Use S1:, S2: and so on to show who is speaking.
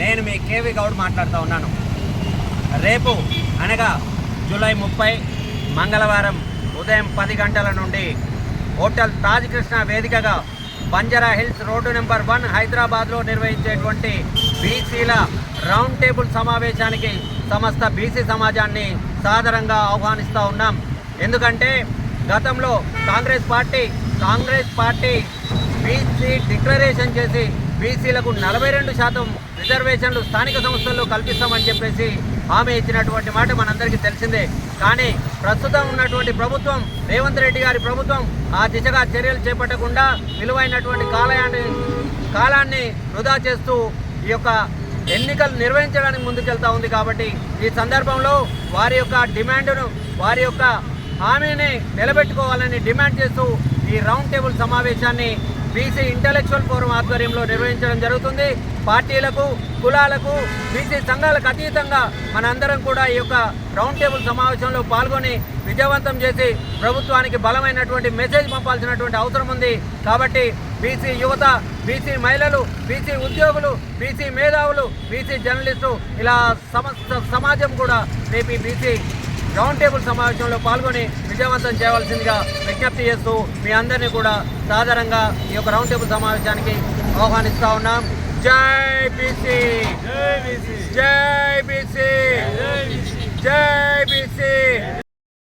S1: నేను మీ కేవీ గౌడ్ మాట్లాడుతూ ఉన్నాను. రేపు అనగా జూలై ముప్పై మంగళవారం ఉదయం పది గంటల నుండి హోటల్ తాజ్ కృష్ణ వేదికగా Banjara hills road number one హైదరాబాద్లో నిర్వహించేటువంటి బీసీల రౌండ్ టేబుల్ సమావేశానికి సమస్త బీసీ సమాజాన్ని సాదరంగా ఆహ్వానిస్తూ ఉన్నాం. ఎందుకంటే గతంలో Congress party Congress party BC declaration చేసి బీసీలకు నలభై రెండు శాతం రిజర్వేషన్లు స్థానిక సంస్థల్లో కల్పిస్తామని చెప్పేసి హామీ ఇచ్చినటువంటి మాట మనందరికీ తెలిసిందే. కానీ ప్రస్తుతం ఉన్నటువంటి ప్రభుత్వం రేవంత్ రెడ్డి గారి ప్రభుత్వం ఆ దిశగా చర్యలు చేపట్టకుండా విలువైనటువంటి కాలయాన్ని కాలాన్ని వృధా చేస్తూ ఈ యొక్క ఎన్నికలు నిర్వహించడానికి ముందుకెళ్తా ఉంది కాబట్టి ఈ సందర్భంలో వారి యొక్క డిమాండ్ను వారి యొక్క హామీని నిలబెట్టుకోవాలని డిమాండ్ చేస్తూ ఈ రౌండ్ టేబుల్ సమావేశాన్ని బీసీ ఇంటలెక్చువల్ ఫోరం ఆధ్వర్యంలో నిర్వహించడం జరుగుతుంది. పార్టీలకు కులాలకు బీసీ సంఘాలకు అతీతంగా మనందరం కూడా ఈ యొక్క రౌండ్ టేబుల్ సమావేశంలో పాల్గొని విజయవంతం చేసి ప్రభుత్వానికి బలమైనటువంటి మెసేజ్ పంపాల్సినటువంటి అవసరం ఉంది. కాబట్టి బీసీ యువత బీసీ మహిళలు బీసీ ఉద్యోగులు బీసీ మేధావులు బీసీ జర్నలిస్టు ఇలా సమస్త సమాజం కూడా రేపు బీసీ రౌండ్ టేబుల్ సమావేశంలో పాల్గొని విజయవంతం చేయవలసిందిగా విజ్ఞప్తి చేస్తూ మీ అందరినీ కూడా సాధారణంగా ఈ యొక్క రౌండ్ టేబుల్ సమావేశానికి ఆహ్వానిస్తూ ఉన్నాం. జై జై బీసీ